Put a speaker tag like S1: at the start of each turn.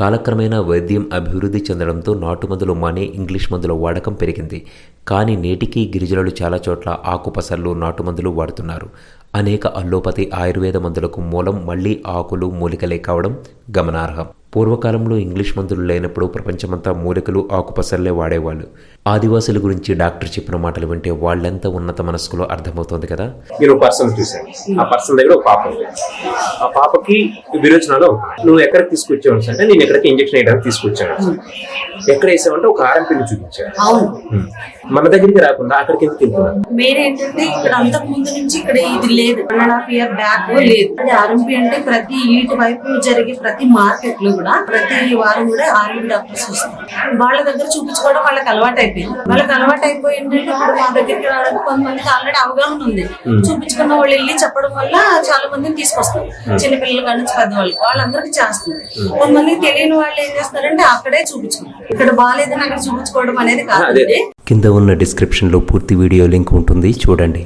S1: కాలక్రమేణా వైద్యం అభివృద్ధి చెందడంతో నాటుమందులు మానే ఇంగ్లీష్ మందుల వాడకం పెరిగింది. కానీ నేటికీ గిరిజనులు చాలా చోట్ల ఆకుపసర్లు నాటుమందులు వాడుతున్నారు. అనేక అల్లోపతి ఆయుర్వేద మందులకు మూలం మళ్ళీ ఆకులు మూలికలే కావడం గమనార్హం. పూర్వకాలంలో ఇంగ్లీష్ మందులు లేనప్పుడు ప్రపంచమంతా మూలికలు ఆకుపసర్లే వాడేవాళ్ళు. ఆదివాసుల గురించి డాక్టర్ చెప్పిన మాటలు వింటే వాళ్ళెంత ఉన్నత మనస్కులో అర్థమవుతోంది కదా?
S2: నేను ఒక పర్సన్ చూశాను ఆ పర్సన్ దగ్గర ఒక పాప ఉంది. ఆ పాపకి విరోచనాలు నువ్వు ఎక్కడికి తీసుకొచ్చావు అంటే నేను ఎక్కడికి ఇంజక్షన్ వేయడానికి తీసుకొచ్చాను. ఎక్కడ వేసామంటే ఒక ఆర్ఎంపీని చూపించాను. మన దగ్గరికి రాకుండా అక్కడికి ఎందుకు వెళ్తున్నాను
S3: మెయిన్ ఏంటంటే ఇక్కడ అంతకు ముందు నుంచి ఇక్కడ ఇది లేదు. One and half year back లేదు. అది ఆర్ఎంపీ అంటే ప్రతి ఇటు వైపు జరిగే ప్రతి మార్కెట్లో కూడా ప్రతి వారం కూడా ఆర్ఎంపీ డాక్టర్స్ వస్తారు. వాళ్ళ దగ్గర చూపించుకోవడం వాళ్ళకి అలవాటు అయిపోయింది. వాళ్ళకి అలవాటు అయిపోయి ఏంటంటే ఇప్పుడు మా దగ్గరికి రావడానికి కొంతమందికి ఆల్రెడీ అవగాహన ఉంది. చూపించుకున్న వాళ్ళు వెళ్ళి చెప్పడం వల్ల చాలా మందిని తీసుకొస్తారు. చిన్నపిల్లలు కానీ నుంచి పెద్దవాళ్ళు వాళ్ళందరికీ చేస్తుంది కొంతమందికి తెలియని వాళ్ళు ఏం చేస్తారంటే అక్కడే చూపించుకుంటారు. ఇక్కడ బాగాలేదని అక్కడ చూపించుకోవడం అనేది కాదు.
S1: కింద ఉన్న డిస్క్రిప్షన్లో పూర్తి వీడియో లింక్ ఉంటుంది. చూడండి.